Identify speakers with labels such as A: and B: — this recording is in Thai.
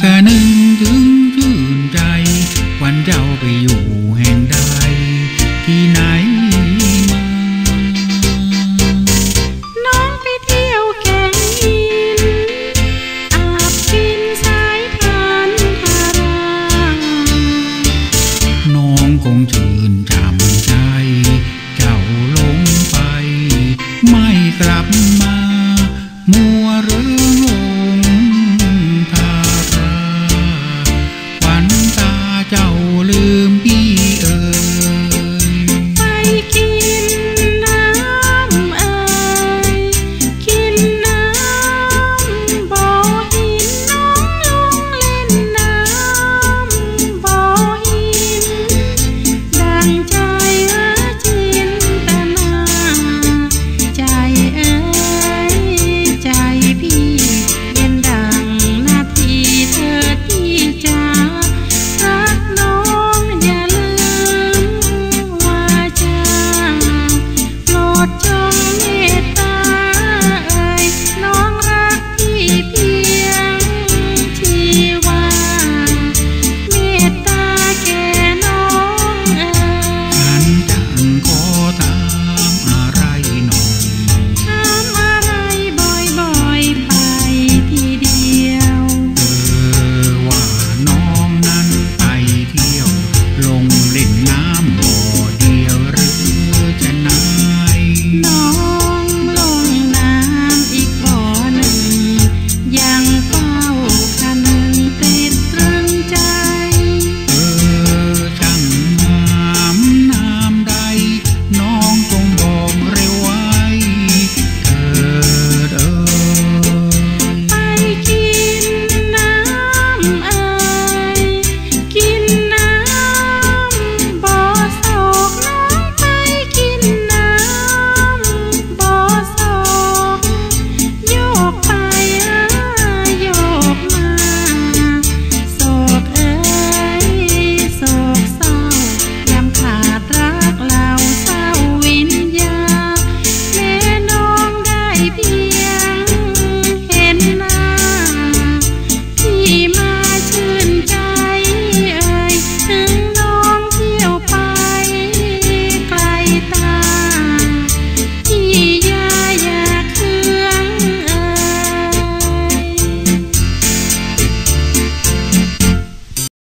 A: สนึงถึงชื่นใจ วันเจ้าไปอยู่แห่งใดที่ไหนมา
B: น้องไปเที่ยวแก่งหินอาบกินสายพันธาร
A: น้องคงชื่น lonely night.